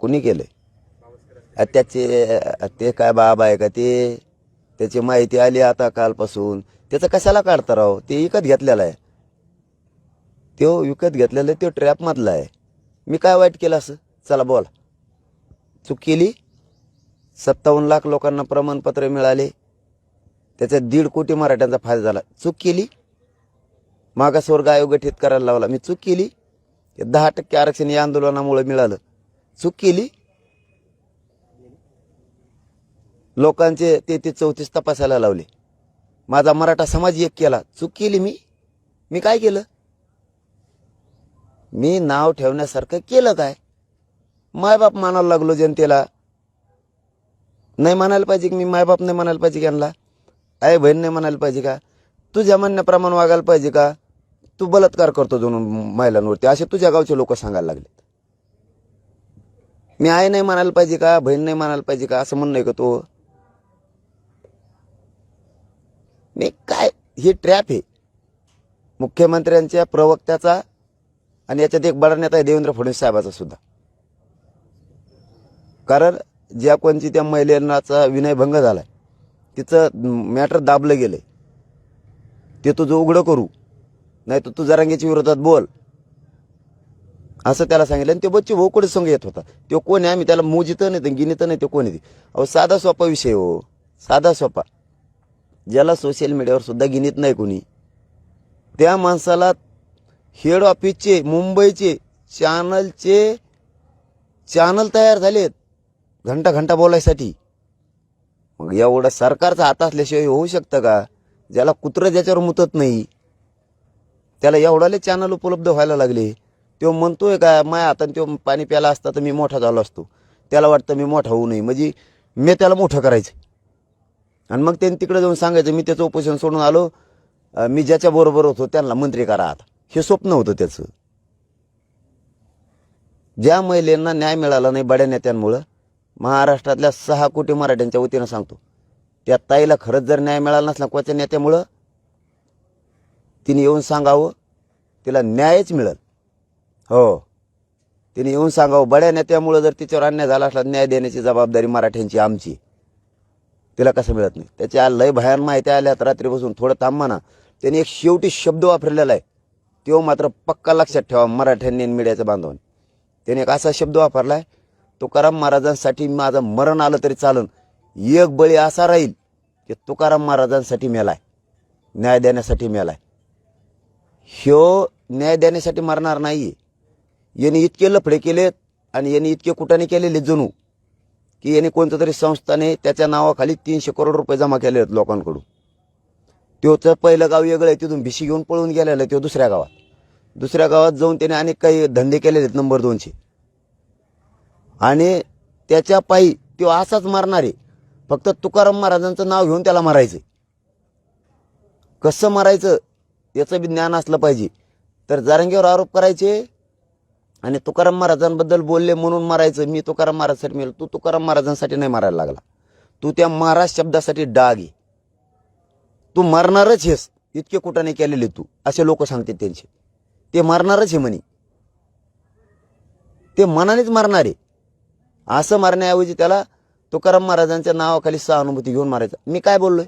कुणी केलंय? त्याचे ते काय बाबा आहे का ते? त्याची माहिती आली आता कालपासून. त्याचं कशाला काढता राव? ते विकत घेतलेलं आहे. तो विकत घेतलेला आहे तो ट्रॅपमधला आहे. मी काय वाईट केलं असं? चला बोला. चूक केली? सत्तावन्न लाख लोकांना प्रमाणपत्र मिळाले. त्याच्यात दीड कोटी मराठ्यांचा फायदा झाला. चूक केली? मागासवर्ग आयोग गठीत करायला लावला. मी चूक केली? दहा टक्के आरक्षण या आंदोलनामुळे मिळालं. चूक केली लोकांचे ते ते चौतीस तपासायला लावले. माझा मराठा समाज एक केला. चूक केली मी. मी काय केलं? मी नाव ठेवण्यासारखं केलं काय? मायबाप मानायला लागलो जनतेला. नाही म्हणायला पाहिजे की मी मायबाप नाही म्हणायला पाहिजे की यांना? आई बहीण नाही म्हणायला पाहिजे का? तुझ्या म्हणण्याप्रमाणे वागायला पाहिजे का? तू बलात्कार करतो दोन महिलांवरती. असे तुझ्या गावचे लोक सांगायला लागले मी आई नाही म्हणायला पाहिजे का? बहीण नाही म्हणायला पाहिजे का? असं म्हणणं आहे का तो? मी काय? ही ट्रॅप आहे. मुख्यमंत्र्यांच्या प्रवक्त्याचा आणि याच्यात एक बडा नेता आहे देवेंद्र फडणवीस साहेबाचा सुद्धा. कारण ज्या कोणची त्या महिलांचा विनयभंग झालाय तिचं मॅटर दाबलं गेलंय. ते तुझं उघडं करू. नाही तर तू जरांगेच्या विरोधात बोल. असं त्याला सांगितलं. आणि ते बच्चे भाऊ कुठे संघ येत होता. तो कोण आहे? आम्ही त्याला मोजित नाही तर गिनित नाही ते कोण आहे अहो साधा सोपा विषय हो. साधा सोपा. ज्याला सोशल मीडियावर सुद्धा गिनीत नाही कोणी. त्या माणसाला हेड ऑफिसचे मुंबईचे चॅनलचे चॅनल तयार झालेत. घंटा घंटा बोलायसाठी. मग एवढं सरकारचा हात असल्याशिवाय होऊ शकतं का? ज्याला कुत्रं ज्याच्यावर मुतत नाही. त्याला एवढाले चॅनल उपलब्ध व्हायला लागले. तो म्हणतोय का माया हाताने तो पाणी प्याला असता तर मी मोठा झालो असतो. त्याला वाटतं मी मोठा होऊ नये. म्हणजे मी त्याला मोठं करायचं. आणि मग त्यांनी तिकडे जाऊन सांगायचं मी त्याचं उपोषण सोडून आलो. मी ज्याच्याबरोबर होतो त्यांना मंत्री करा आता. हे स्वप्न होतं त्याचं. ज्या महिलांना न्याय मिळाला नाही बड्या नेत्यांमुळं महाराष्ट्रातल्या सहा कोटी मराठ्यांच्या वतीनं सांगतो. त्या ताईला खरंच जर न्याय मिळाला नसला कोणत्या नेत्यामुळं? तिने येऊन सांगावं तिला न्यायच मिळेल. हो. तिने येऊन सांगावं बड्या नेत्यामुळं जर तिच्यावर अन्याय झाला असला न्याय देण्याची जबाबदारी मराठ्यांची आमची. तिला कसं मिळत नाही? त्याच्या लय भयान माहिती आल्यात रात्रीपासून. थोडं थांबा ना. त्यांनी एक शेवटी शब्द वापरलेला आहे. तो मात्र पक्का लक्षात ठेवा मराठ्यांनी मीडियाचं बांधवून. त्याने एक असा शब्द वापरला आहे तुकाराम महाराजांसाठी माझं मरण आलं तरी चालन एक बळी असा राहील की तुकाराम महाराजांसाठी मेलाय. न्याय देण्यासाठी मेलाय. ह्यो न्याय देण्यासाठी मरणार नाही. यांनी इतके लफडे केलेत आणि यांनी इतके कुटाने केलेले जणू की यांनी कोणत्या तरी संस्थाने त्याच्या नावाखाली तीनशे करोड रुपये जमा केले आहेत लोकांकडून. त्योचं पहिलं गाव वेगळं आहे तिथून भिशी घेऊन पळून गेलेलं आहे तो दुसऱ्या गावात. दुसऱ्या गावात जाऊन त्याने अनेक काही धंदे केलेले आहेत नंबर दोनशे आणि त्याच्या पायी तो असाच मारणार आहे. फक्त तुकाराम महाराजांचं नाव घेऊन त्याला मारायचं कसं मारायचं? याचं बी ज्ञान असलं पाहिजे. तर जारंगीवर आरोप करायचे आणि तुकाराम महाराजांबद्दल बोलले म्हणून मारायचं. मी तुकाराम महाराजांसाठी मेलो. तू तुकाराम महाराजांसाठी नाही मारायला लागला. तू त्या महाराज शब्दासाठी डाग आहे. तू मारणारच हेस इतके कुठाने केलेले तू. असे लोक सांगते त्यांचे. ते मारणारच हे म्हणे. ते मनानेच मारणार आहे. असं मारण्याऐवजी त्याला तुकाराम महाराजांच्या नावाखाली सहानुभूती घेऊन मारायचं. मी काय बोललोय?